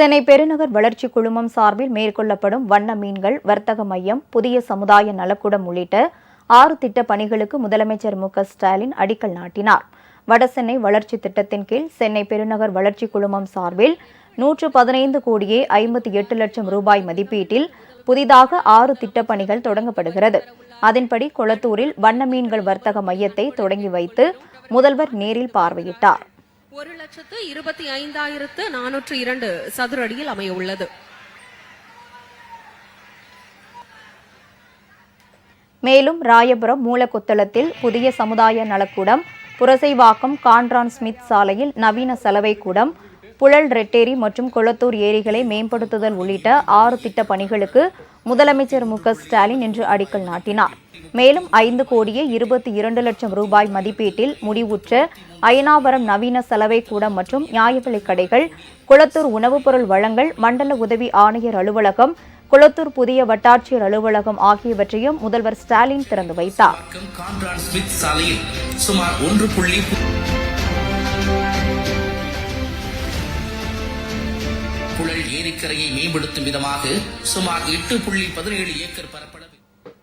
சென்னை பெருநகர் வளர்ச்சி குழுமம் சார்பில் மேற்கொள்ளப்படும் வண்ண மீன்கள் வர்த்தக மையம் புதிய சமுதாய நலக்கூடம் உள்ளிட்ட ஆறு திட்ட பணிகளுக்கு முதலமைச்சர் மு ஸ்டாலின் அடிக்கல் நாட்டினார். வடசென்னை வளர்ச்சி திட்டத்தின் கீழ் சென்னை பெருநகர் வளர்ச்சி குழுமம் சார்பில் நூற்று பதினைந்து கோடியே ஐம்பத்தி எட்டு லட்சம் ரூபாய் மதிப்பீட்டில் புதிதாக ஆறு திட்டப் பணிகள் தொடங்கப்படுகிறது. அதன்படி கொளத்தூரில் வண்ண மீன்கள் வர்த்தக மையத்தை தொடங்கி வைத்து முதல்வர் நேரில் பார்வையிட்டார். ஒரு லட்சத்து இருபத்தி ஐந்தாயிரத்து நானூற்று இரண்டு சதுர அடியில் அமைய உள்ளது. மேலும் ராயபுரம் மூலக்கொத்தளத்தில் புதிய சமுதாய நலக்கூடம் புரசைவாக்கம் கான்ட்ரான் ஸ்மித் சாலையில் நவீன சலவை கூடம் புழல் ரெட்டேரி மற்றும் கொளத்தூர் ஏரிகளை மேம்படுத்துதல் உள்ளிட்ட ஆறு திட்ட பணிகளுக்கு முதலமைச்சர் மு ஸ்டாலின் இன்று அடிக்கல் நாட்டினார். மேலும் ஐந்து கோடியே இருபத்தி இரண்டு லட்சம் ரூபாய் மதிப்பீட்டில் முடிவுற்ற அயனாவரம் நவீன சலவை கூடம் மற்றும் நியாய விலைக் கடைகள் குளத்தூர் உணவுப் பொருள் வழங்கல் மண்டல உதவி ஆணையர் அலுவலகம் குளத்தூர் புதிய வட்டாட்சியர் அலுவலகம் ஆகியவற்றையும் முதல்வர் ஸ்டாலின் திறந்து வைத்தார். சுமார் ஒன்று புள்ளி புழல் ஏரிக்கரையை மேம்படுத்தும் விதமாக சுமார் எட்டு புள்ளி பதினேழு ஏக்கர் பரப்பளவு